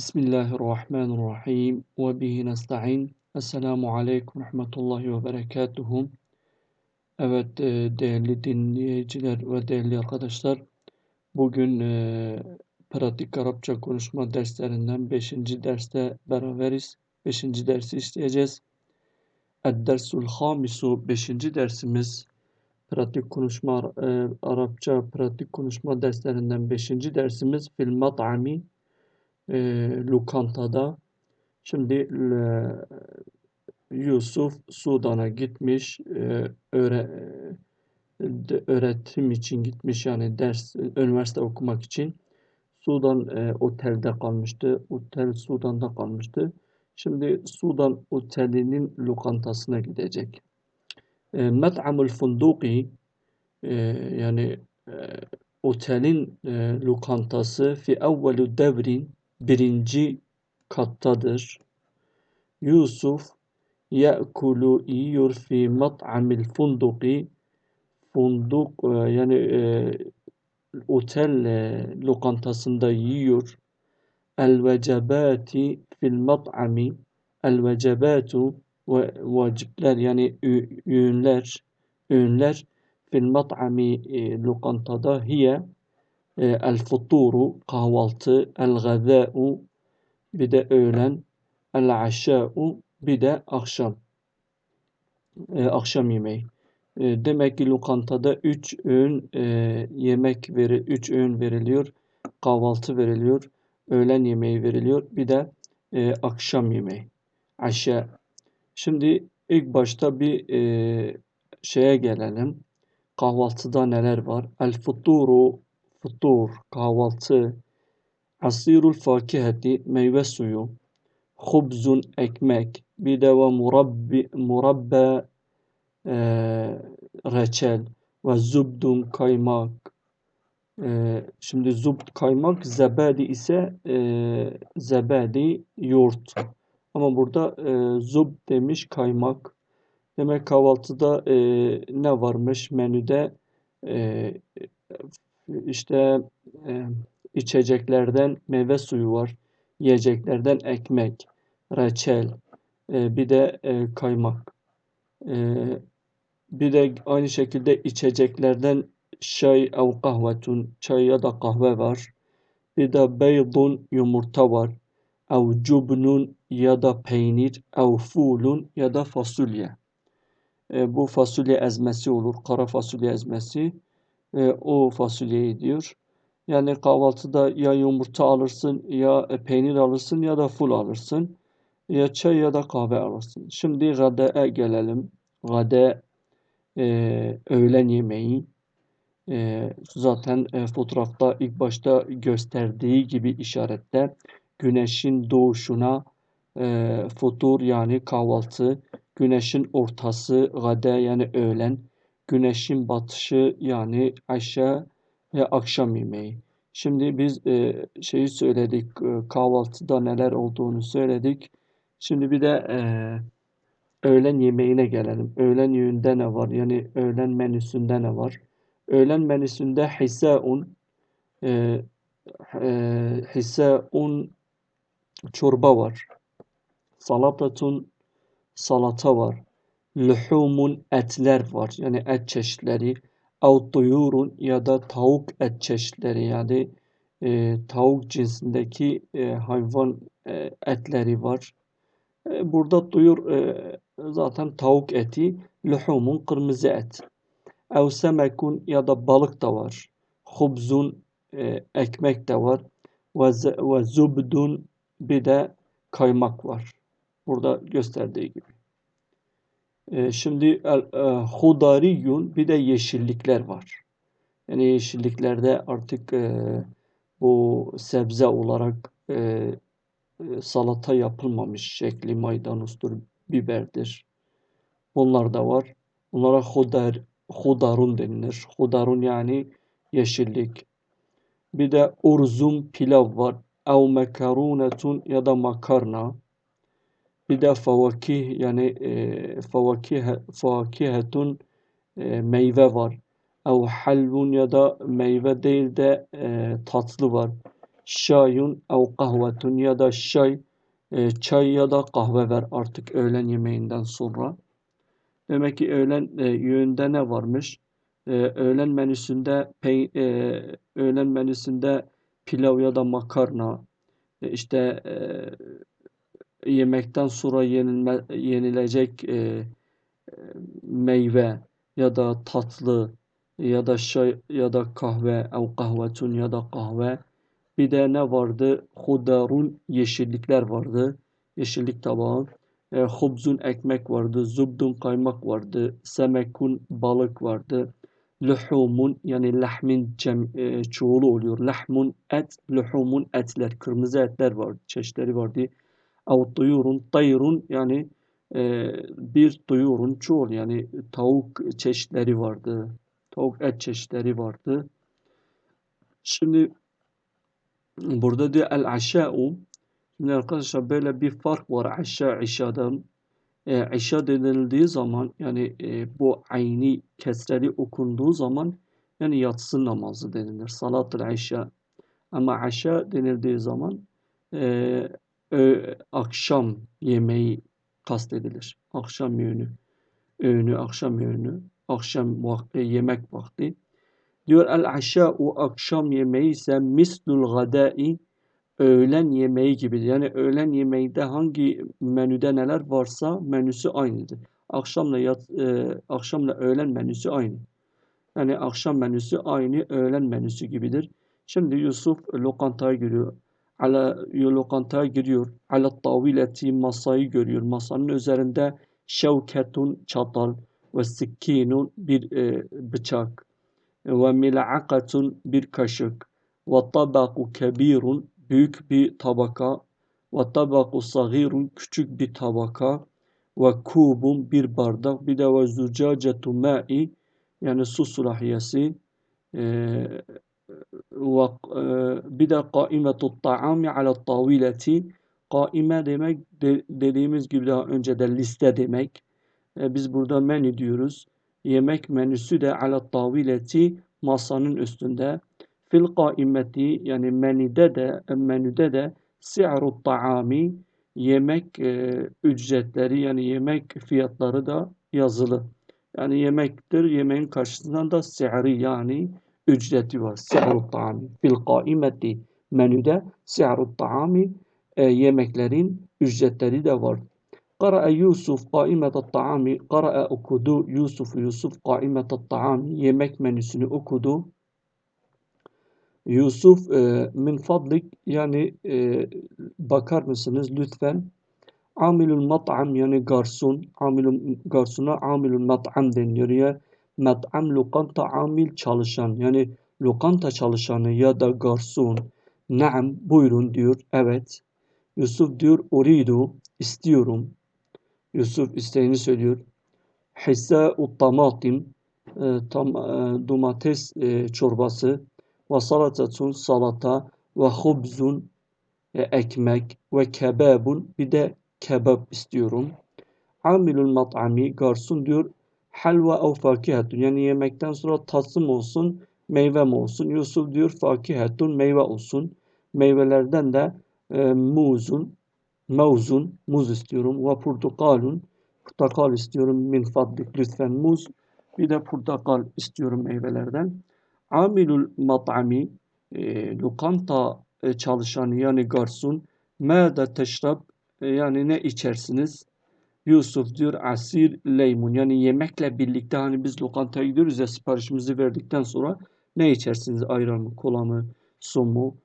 Bismillahirrahmanirrahim. Ve bihi nesta'in. Esselamu aleyküm rahmetullahi ve berekatuhu. Evet e, değerli dinleyiciler ve değerli arkadaşlar. Bugün e, pratik Arapça konuşma derslerinden 5. derste beraberiz. 5. dersi işleyeceğiz. Ed-dersul hamisu 5. dersimiz. Pratik konuşma e, Arapça pratik konuşma derslerinden 5. dersimiz fil mat'ami lokantada. Şimdi e, Yusuf Sudan'a gitmiş, e, öğre, öğretim için gitmiş yani ders, üniversite okumak için. Sudan e, otelde kalmıştı. Otel Sudan'da kalmıştı. Şimdi Sudan otelinin lokantasına gidecek. E, Met'amul funduki e, yani e, otelin e, lokantası fi evvelu devrin birinci kattadır. Yusuf ye'kulu yiyor fi mat'amil funduki funduk e, yani e, otel e, lokantasında yiyor. El vecebati fil mat'ami el vecebatu ve vacipler yani öğünler öğünler fil mat'ami e, lokantada hiye e, el futuru kahvaltı, el gazâ'u bir de öğlen, el aşâ'u bir de akşam. E, akşam yemeği. E, demek ki lokantada üç öğün e, yemek veri, üç öğün veriliyor. Kahvaltı veriliyor. Öğlen yemeği veriliyor. Bir de e, akşam yemeği. Aşağı. Şimdi ilk başta bir e, şeye gelelim. Kahvaltıda neler var? El futuru futur, kahvaltı, asirul fakihati, meyve suyu, hubzun, ekmek, bir de ve murabbi, murabbe, e, reçel ve zubdun, kaymak. E, şimdi zubd, kaymak, zebadi ise e, zebadi, yoğurt. Ama burada e, zub demiş kaymak. Demek kahvaltıda e, ne varmış menüde? E, işte e, içeceklerden meyve suyu var. Yiyeceklerden ekmek, reçel, e, bir de e, kaymak. E, bir de aynı şekilde içeceklerden çay ev kahvetun, çay ya da kahve var. Bir de beydun yumurta var. Ev cubnun ya da peynir, ev fulun ya da fasulye. E, bu fasulye ezmesi olur, kara fasulye ezmesi e, o fasulyeyi diyor. Yani kahvaltıda ya yumurta alırsın ya e, peynir alırsın ya da ful alırsın. Ya çay ya da kahve alırsın. Şimdi gade'e gelelim. Gade e, öğlen yemeği. E, zaten e, fotoğrafta ilk başta gösterdiği gibi işarette güneşin doğuşuna e, futur yani kahvaltı, güneşin ortası gade yani öğlen, güneşin batışı yani aşağı ve akşam yemeği. Şimdi biz e, şeyi söyledik, e, kahvaltıda neler olduğunu söyledik. Şimdi bir de e, öğlen yemeğine gelelim. Öğlen yemeğinde ne var? Yani öğlen menüsünde ne var? Öğlen menüsünde hisaun, e, e, hisaun çorba var. Salatatun salata var luhumun etler var. Yani et çeşitleri. Ev tuyurun ya da tavuk et çeşitleri yani e, tavuk cinsindeki e, hayvan e, etleri var. E, burada duyur e, zaten tavuk eti, luhumun kırmızı et. Ev semekun ya da balık da var. Hubzun e, ekmek de var. Ve, ve zubdun bir de kaymak var. Burada gösterdiği gibi. E, şimdi e, hudariyun bir de yeşillikler var. Yani yeşilliklerde artık e, bu sebze olarak e, e, salata yapılmamış şekli maydanozdur, biberdir. Onlar da var. Bunlara hudar, hudarun denilir. Hudarun yani yeşillik. Bir de urzum pilav var. Ev mekarunetun ya da makarna. Bir de favakih yani e, favakih, favakihetun e, meyve var. Ev halvun ya da meyve değil de e, tatlı var. şayun ev kahvetun ya da şay e, çay ya da kahve ver artık öğlen yemeğinden sonra. Demek ki öğlen e, ne varmış? Öğlen menüsünde öğlen menüsünde pilav ya da makarna işte yemekten sonra yenilme, yenilecek e, meyve ya da tatlı ya da çay ya da kahve ev kahvetun ya da kahve bir de ne vardı? Hudarun yeşillikler vardı. Yeşillik tabağı. E, hubzun ekmek vardı. Zubdun kaymak vardı. Semekun balık vardı. Luhumun yani lahmin cem, e, çoğulu oluyor. Lahmun et, luhumun etler. Kırmızı etler vardı. Çeşitleri vardı. Ev duyurun, tayrun yani e, bir duyurun çoğul yani tavuk çeşitleri vardı. Tavuk et çeşitleri vardı. Şimdi Burada diyor el aşa'u. Şimdi arkadaşlar böyle bir fark var aşağı aşağıdan. E, aşağı denildiği zaman yani e, bu ayni kesreli okunduğu zaman yani yatsı namazı denilir. Salatul aşağı. Ama aşağı denildiği zaman e, ö, akşam yemeği kastedilir. Akşam yönü. Öğünü, akşam öğünü. Akşam vakti, yemek vakti. Diyor el aşa'u akşam yemeği ise mislul gadai öğlen yemeği gibidir. Yani öğlen yemeğinde hangi menüde neler varsa menüsü aynıdır. Akşamla yat, e, akşamla öğlen menüsü aynı. Yani akşam menüsü aynı öğlen menüsü gibidir. Şimdi Yusuf lokantaya giriyor. Ala lokantaya giriyor. Ala tavileti masayı görüyor. Masanın üzerinde şevketun çatal ve sikkinun bir e, bıçak. Ve mil'akatun bir kaşık. Ve tabaku kebirun büyük bir tabaka. Ve tabaku sagirun küçük bir tabaka. Ve kubun bir bardak. Bir de ve zucacetu ma'i yani su sulahiyesi ve e, bir de kaimetu ta'ami ala tavileti kaime demek de, dediğimiz gibi daha önce de liste demek e, biz burada menü diyoruz yemek menüsü de ala tavileti masanın üstünde. Fil kaimeti yani menüde de menüde de si'ru taami yemek e, ücretleri yani yemek fiyatları da yazılı. Yani yemektir. Yemeğin karşısında da si'ri yani ücreti var. Si'ru ta'ami. Fil kaimeti menüde si'ru ta'ami e, yemeklerin ücretleri de var. Kara'a Yusuf kaimetet ta'ami. Kara'a okudu Yusuf. Yusuf kaimetet ta'ami. Yemek menüsünü okudu. Yusuf e, min fadlik yani e, bakar mısınız lütfen? Amilul mat'am yani garson. Amilul garsona amilul mat'am deniyor. Yani mat'am lokanta amil çalışan yani lokanta çalışanı ya da garson naam buyurun diyor evet Yusuf diyor uridu istiyorum Yusuf isteğini söylüyor. Hissâ'u tamatim e, tam, e, domates e, çorbası ve salatatun salata ve hubzun e, ekmek ve kebabun bir de kebap istiyorum. Amilul mat'ami garson diyor halva ev fakihatun yani yemekten sonra tatlım olsun meyve mi olsun. Yusuf diyor fakihatun meyve olsun. Meyvelerden de e, muzun Mevzun, muz istiyorum. Ve portakalun, portakal istiyorum. Min fadlik lütfen muz. Bir de portakal istiyorum meyvelerden. Amilul mat'ami, e, lokanta e, çalışanı yani garson. Mâde teşrab, e, yani ne içersiniz? Yusuf diyor asir leymun yani yemekle birlikte hani biz lokantaya gidiyoruz ya siparişimizi verdikten sonra ne içersiniz? Ayran mı, kola mı, su mu?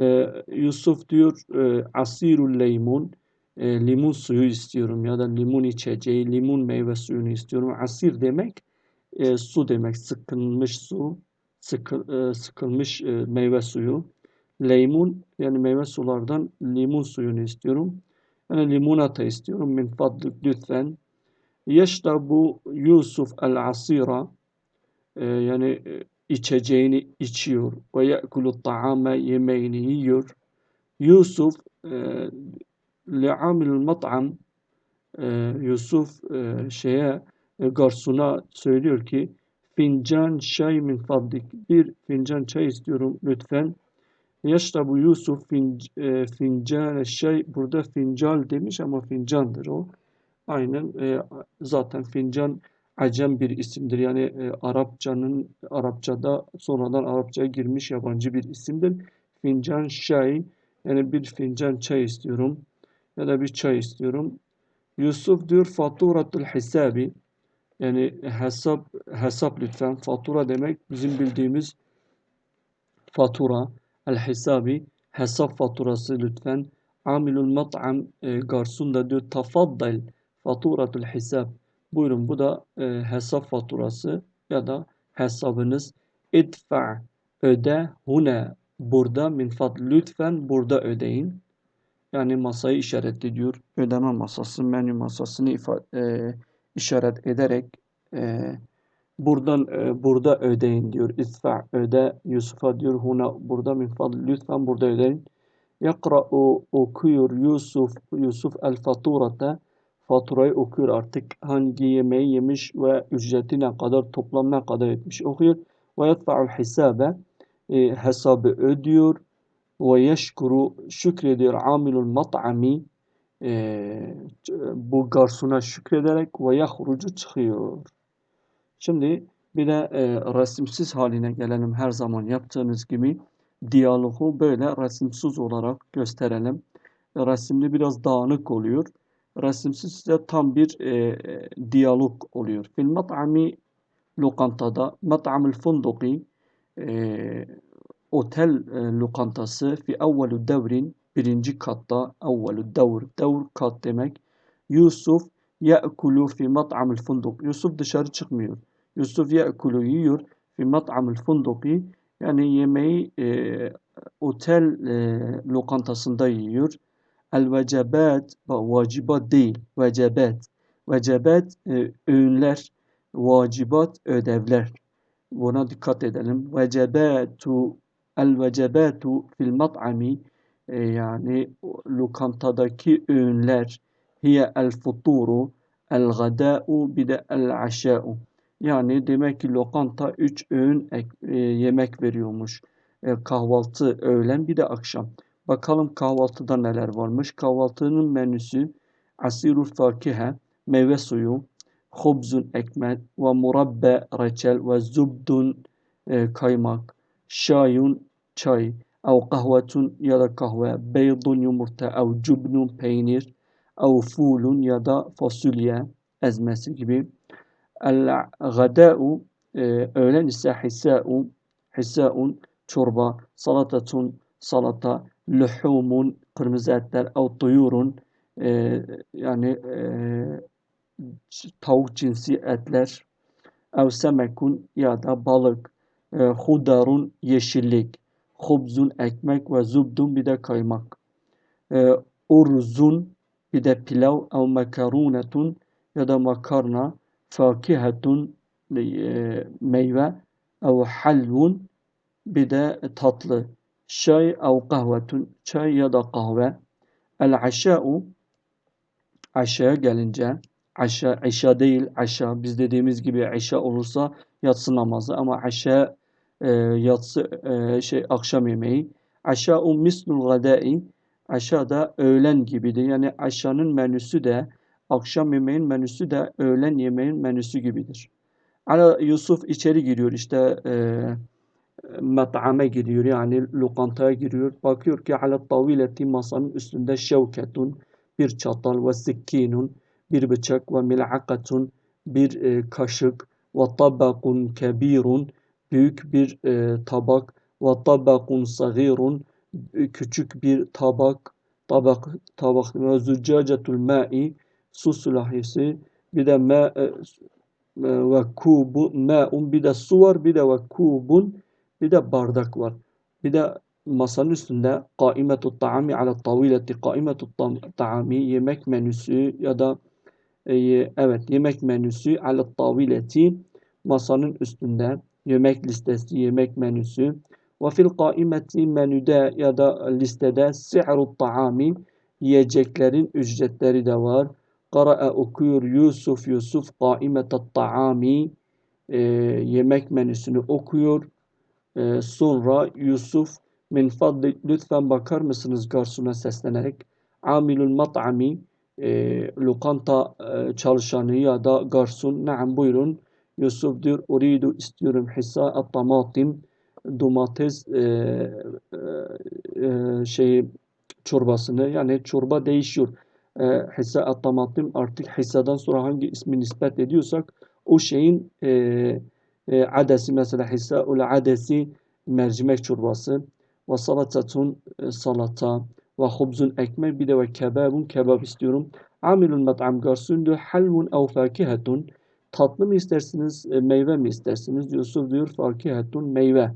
Ee, Yusuf diyor e, asirul leymun e, limon suyu istiyorum ya da limon içeceği, limon meyve suyunu istiyorum. Asir demek e, su demek, sıkılmış su, sıkı, e, sıkılmış e, meyve suyu. Limon yani meyve sulardan limon suyunu istiyorum. Yani limonata istiyorum. Min fadlik lütfen. Yeşrabu Yusuf el-asira e, yani e, içeceğini içiyor. Ve ye'kulu ta'ame yemeğini yiyor. Yusuf e, li'amilul mat'am e, Yusuf e, şeye e, garsona söylüyor ki fincan çay min fadlik bir fincan çay istiyorum lütfen Yeşrabu Yusuf e, fincane şey burada fincal demiş ama fincandır o. Aynen e, zaten fincan Acem bir isimdir. Yani e, Arapçanın Arapçada sonradan Arapçaya girmiş yabancı bir isimdir. Fincan çay yani bir fincan çay istiyorum ya da bir çay istiyorum. Yusuf diyor faturatul hisabi yani hesap hesap lütfen. Fatura demek bizim bildiğimiz fatura. El hisabi hesap faturası lütfen. Amilul mat'am e, garson da diyor tafaddal faturatul hisab. Buyurun bu da e, hesap faturası ya da hesabınız. İdfa öde hune burada min fadl lütfen burada ödeyin. Yani masayı işaretli diyor. Ödeme masası, menü masasını ifade, e, işaret ederek e, buradan e, burada ödeyin diyor. İdfa öde Yusuf'a diyor huna burada min lütfen burada ödeyin. Yakra'u okuyor Yusuf Yusuf el faturata faturayı okuyor artık hangi yemeği yemiş ve ücreti ne kadar toplam ne kadar etmiş okuyor. Ve yedfa'ul hisabe e, hesabı ödüyor ve yeşkuru şükrediyor amilul mat'ami e, bu garsona şükrederek ve yahrucu çıkıyor. Şimdi bir de e, resimsiz haline gelelim her zaman yaptığımız gibi diyalogu böyle resimsiz olarak gösterelim. Resimli biraz dağınık oluyor. Resimsiz ise tam bir e, diyalog oluyor. Fil mat'ami lokantada mat'amul funduki e, otel e, lokantası fi evvelü devrin birinci katta evvelü devr devr kat demek Yusuf ye'kulu fi mat'amil funduk Yusuf dışarı çıkmıyor Yusuf ye'kulu yiyor fi mat'amil funduki. Yani yemeği e, otel e, lokantasında yiyor. El vecebat vacibat değil vecebat vecebat e, öğünler vacibat ödevler. Buna dikkat edelim. Vecebatu El vecebatu fil mat'ami. E, yani lokantadaki öğünler. Hiye el futuru el gada'u bir de el aşa'u. Yani demek ki lokanta üç öğün ek, e, yemek veriyormuş. E, kahvaltı, öğlen bir de akşam. Bakalım kahvaltıda neler varmış. Kahvaltının menüsü asirul fakihe, meyve suyu, hubzun ekmek ve murabbe reçel ve zubdun e, kaymak şayun çay, ev kahvetun ya da kahve, beydun yumurta, ev cubnun peynir, ev fulun ya da fasulye ezmesi gibi. El gada'u e, öğlen ise hissa'u, hissa'un çorba, salatatun salata, luhumun kırmızı etler, ev tuyurun e, yani e, tavuk cinsi etler, ev semekun ya da balık, e, hudarun yeşillik, hubzun ekmek ve zubdun bir de kaymak. E, urzun bir de pilav ev makarunetun ya da makarna, fakihetun e, meyve ev halvun bir de tatlı. Çay ev kahvetun çay ya da kahve. El aşa'u aşağıya gelince aşağı aşağı değil aşağı biz dediğimiz gibi aşağı olursa yatsı namazı ama aşağı e, yatsı e, şey akşam yemeği. Aşağı mislul gadai aşağıda öğlen gibidir. Yani aşağının menüsü de akşam yemeğin menüsü de öğlen yemeğin menüsü gibidir. Ala Yusuf içeri giriyor işte e, mat'ame giriyor yani lokantaya giriyor. Bakıyor ki ala tavileti masanın üstünde şevketun bir çatal ve sikkinun bir bıçak ve mil'akatun bir e, kaşık ve tabakun kebirun büyük bir e, tabak ve tabakun sagirun küçük bir tabak tabak tabak ve züccacetul ma'i su sülahisi bir de ma e, ve kubu ma'un bir de su var bir de ve kubun bir de bardak var. Bir de masanın üstünde kaimetu ta'ami ala tavileti kaimetu ta'ami yemek menüsü ya da e, evet yemek menüsü ala tavileti masanın üstünde yemek listesi, yemek menüsü. Ve fil kaimeti menüde ya da listede si'ru ta'ami yiyeceklerin ücretleri de var. Kara'a okuyor Yusuf Yusuf kaimetet ta'ami e, yemek menüsünü okuyor. E, sonra Yusuf Min fadlik lütfen bakar mısınız garsona seslenerek. Amilul mat'ami e, lokanta e, çalışanı ya da garson. Naam buyurun. Yusuf diyor uridu istiyorum hissa at-tamatim domates e, e, e, şeyi çorbasını yani çorba değişiyor. E, hissa at-tamatim artık hissadan sonra hangi ismi nispet ediyorsak o şeyin e, e, adesi mesela hissa ul adesi mercimek çorbası ve salatatun e, salata ve hubzun ekmek bir de ve kebabun kebap istiyorum. Amilun mat'am garson diyor halvun ev fakihetun tatlı mı istersiniz e, meyve mi istersiniz? Yusuf diyor fakihetun meyve.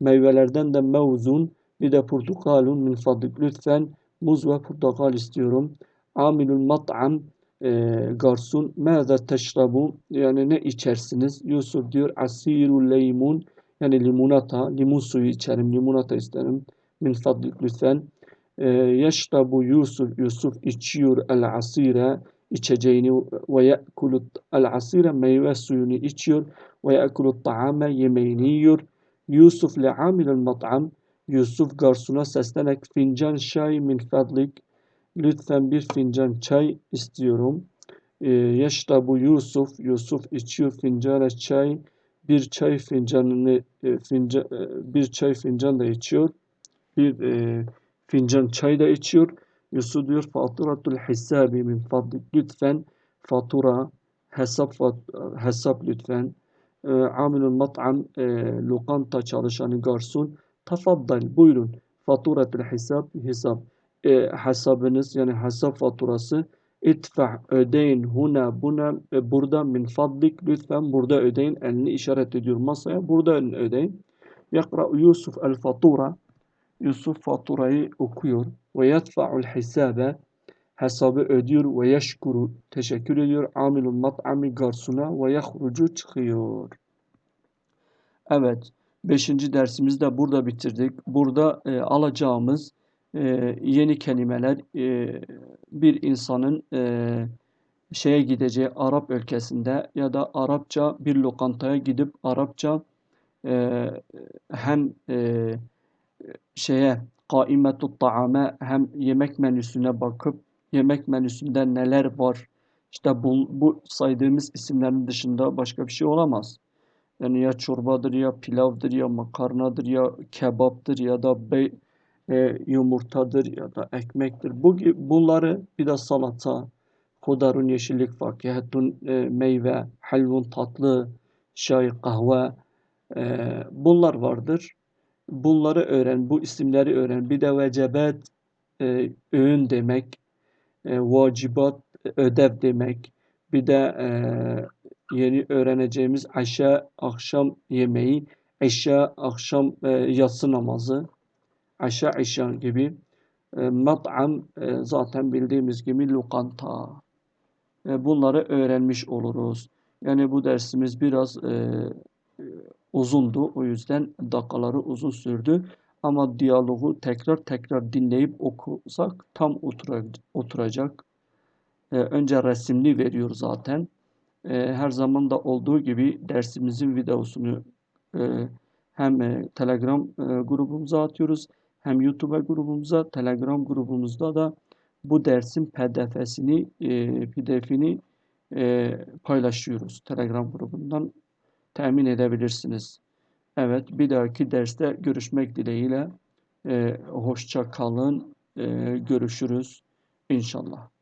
Meyvelerden de mevzun bir de portakalun min fadlik lütfen muz ve portakal istiyorum. Amilun mat'am e, garson mâze teşrabu yani ne içersiniz? Yusuf diyor asiru leymun yani limonata, limon suyu içerim, limonata isterim. Min fadlik lütfen. E, yeşrabu Yusuf, Yusuf içiyor el asire, içeceğini ve ye'kulu el asire meyve suyunu içiyor ve ye'kulu ta'ame yemeğini yiyor. Yusuf le amilel mat'am, Yusuf garsona seslenerek fincan çay min fadlik, lütfen bir fincan çay istiyorum. E, yeşrabu Yusuf, Yusuf içiyor fincana çay, bir çay fincanını e, fincan, e, bir çay fincan da içiyor. Bir e, fincan çay da içiyor. Yusuf diyor faturatul hisabi min fadlik lütfen fatura hesap hesap lütfen. E, amilul mat'am e, lokanta çalışanı garson tafaddal buyurun faturatul hesap hesap e, hesabınız yani hesap faturası İdfa ödeyin huna buna e, burada min fadlik lütfen burada ödeyin elini işaret ediyor masaya burada ödeyin. Yakra Yusuf el fatura Yusuf faturayı okuyor ve yedfa'ul hisabe hesabı ödüyor ve yeşkuru teşekkür ediyor amilul mat'ami garsona ve yahrucu çıkıyor. Evet. Beşinci dersimizi de burada bitirdik. Burada e, alacağımız e, yeni kelimeler e, bir insanın e, şeye gideceği Arap ülkesinde ya da Arapça bir lokantaya gidip Arapça e, hem e, şeye kaimetut taame hem yemek menüsüne bakıp yemek menüsünde neler var işte bu, bu saydığımız isimlerin dışında başka bir şey olamaz. Yani ya çorbadır ya pilavdır ya makarnadır ya kebaptır ya da be, e, yumurtadır ya da ekmektir. Bu bunları bir de salata, hudarun yeşillik, fakihetun e, meyve, helvun tatlı, çay, kahve e, bunlar vardır. Bunları öğren, bu isimleri öğren. Bir de vecebet e, öğün demek, e, vacibat ödev demek. Bir de e, yeni öğreneceğimiz aşağı akşam yemeği, eşya akşam e, yatsı namazı, aşağı eşya gibi. E, mat'am e, zaten bildiğimiz gibi lokanta. E, bunları öğrenmiş oluruz. Yani bu dersimiz biraz e, uzundu. O yüzden dakikaları uzun sürdü. Ama diyalogu tekrar tekrar dinleyip okusak tam oturacak. E, önce resimli veriyor zaten. E, her zaman da olduğu gibi dersimizin videosunu e, hem e, Telegram e, grubumuza atıyoruz hem YouTube grubumuza, Telegram grubumuzda da bu dersin pdf'sini, e, pdf'ini e, paylaşıyoruz. Telegram grubundan temin edebilirsiniz. Evet, bir dahaki derste görüşmek dileğiyle. E, hoşça kalın. Görüşürüz inşallah.